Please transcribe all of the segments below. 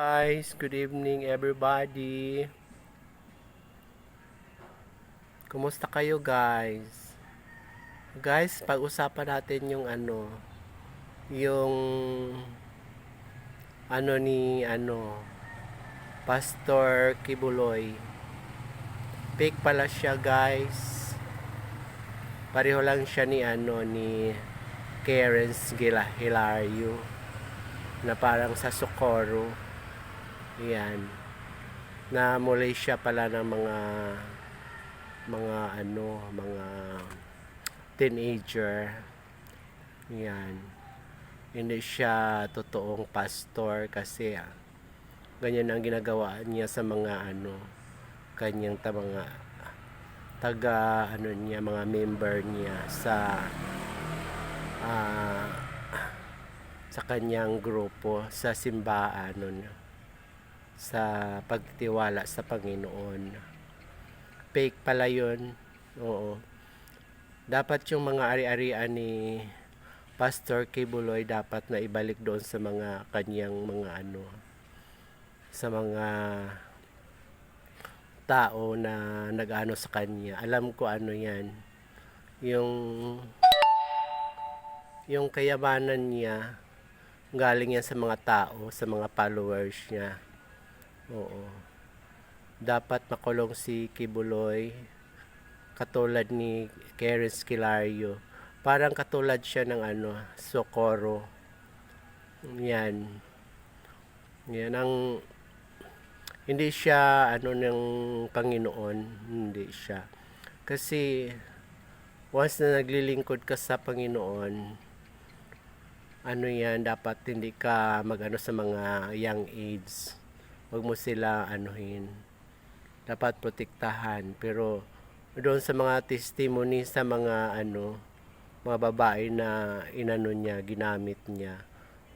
Guys, good evening everybody. Kumusta kayo guys? Guys, pag-usapan natin yung ano, yung ano ni ano, Pastor Kibuloy. Fake pala siya guys. Pareho lang siya ni ano ni Karen Gila Hilario na parang sa Socorro. Yan. Na muli siya pala ng mga mga ano, mga teenager. Yan. Hindi siya totoong pastor kasi ah, ganyan ang ginagawa niya sa mga ano, kanyang ta mga taga ano niya, mga member niya sa ah sa kanyang grupo sa simbaan nun sa pagtiwala sa Panginoon. Fake pala yun. Oo. Dapat yung mga ari-arian ni Pastor Kibuloy dapat na ibalik doon sa mga kanyang mga ano sa mga tao na nag-ano sa kanya. Alam ko ano yan. Yung yung kayamanan niya galing yan sa mga tao, sa mga followers niya. Oo. Dapat makulong si Kibuloy katulad ni Karen Skilario. Parang katulad siya ng ano, Socorro. Yan. Yan ang hindi siya ano ng Panginoon, hindi siya. Kasi once na naglilingkod ka sa Panginoon, ano yan, dapat hindi ka magano sa mga young age. Huwag mo sila anuhin. Dapat protektahan. Pero doon sa mga testimony sa mga ano, mga babae na inano niya, ginamit niya.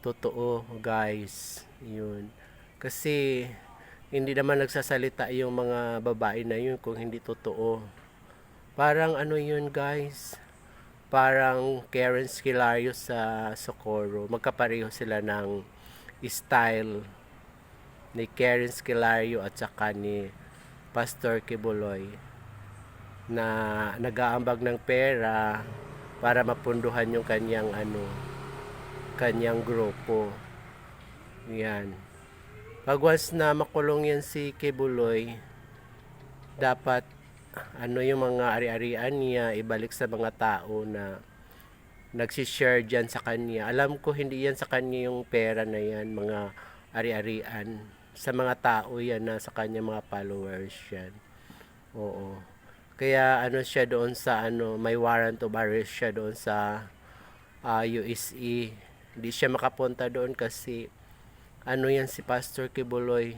Totoo, guys. Yun. Kasi hindi naman nagsasalita yung mga babae na yun kung hindi totoo. Parang ano yun, guys parang Karen Skilario sa Socorro. Magkapareho sila ng style ni Karen Skilario at saka ni Pastor Kibuloy na nag-aambag ng pera para mapunduhan yung kanyang ano kanyang grupo. Yan. Pag once na makulong yan si Kibuloy, dapat ano yung mga ari-arian niya ibalik sa mga tao na nagsishare dyan sa kanya. Alam ko hindi yan sa kanya yung pera na yan, mga ari-arian. Sa mga tao yan na sa kanya mga followers yan. Oo. Kaya ano siya doon sa ano, may warrant of arrest siya doon sa uh, USE. Hindi siya makapunta doon kasi ano yan si Pastor Kibuloy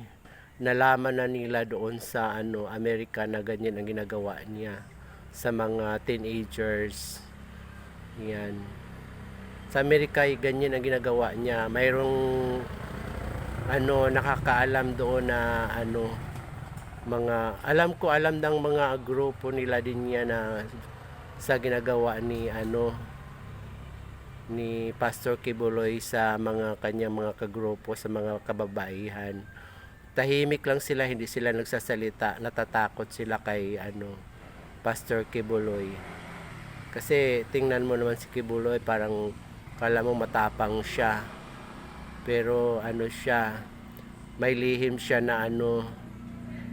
nalaman na nila doon sa ano Amerika na ganyan ang ginagawa niya sa mga teenagers yan sa Amerika ganyan ang ginagawa niya mayroong ano nakakaalam doon na ano mga alam ko alam ng mga grupo nila din niya na sa ginagawa ni ano ni Pastor Kibuloy sa mga kanyang mga kagrupo sa mga kababaihan tahimik lang sila, hindi sila nagsasalita, natatakot sila kay ano, Pastor Kibuloy. Kasi tingnan mo naman si Kibuloy, parang kala mo matapang siya. Pero ano siya, may lihim siya na ano,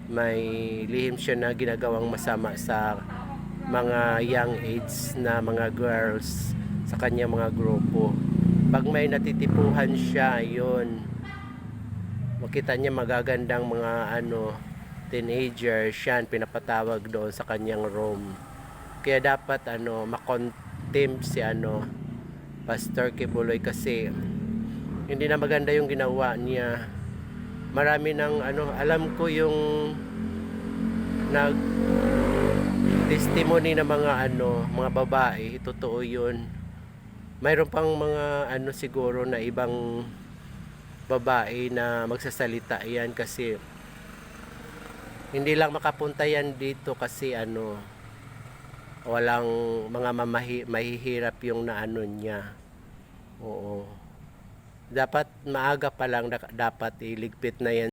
may lihim siya na ginagawang masama sa mga young age na mga girls sa kanyang mga grupo. Pag may natitipuhan siya, yon makita niya magagandang mga ano teenager siya pinapatawag doon sa kanyang room kaya dapat ano makontempt si ano Pastor Kibuloy kasi hindi na maganda yung ginawa niya. Marami ng ano alam ko yung nag testimony ng mga ano mga babae totoo yun. Mayroon pang mga ano siguro na ibang babae na magsasalita yan kasi hindi lang makapunta yan dito kasi ano walang mga mamahi, mahihirap yung naano niya. Oo Dapat maaga pa lang dapat iligpit na yan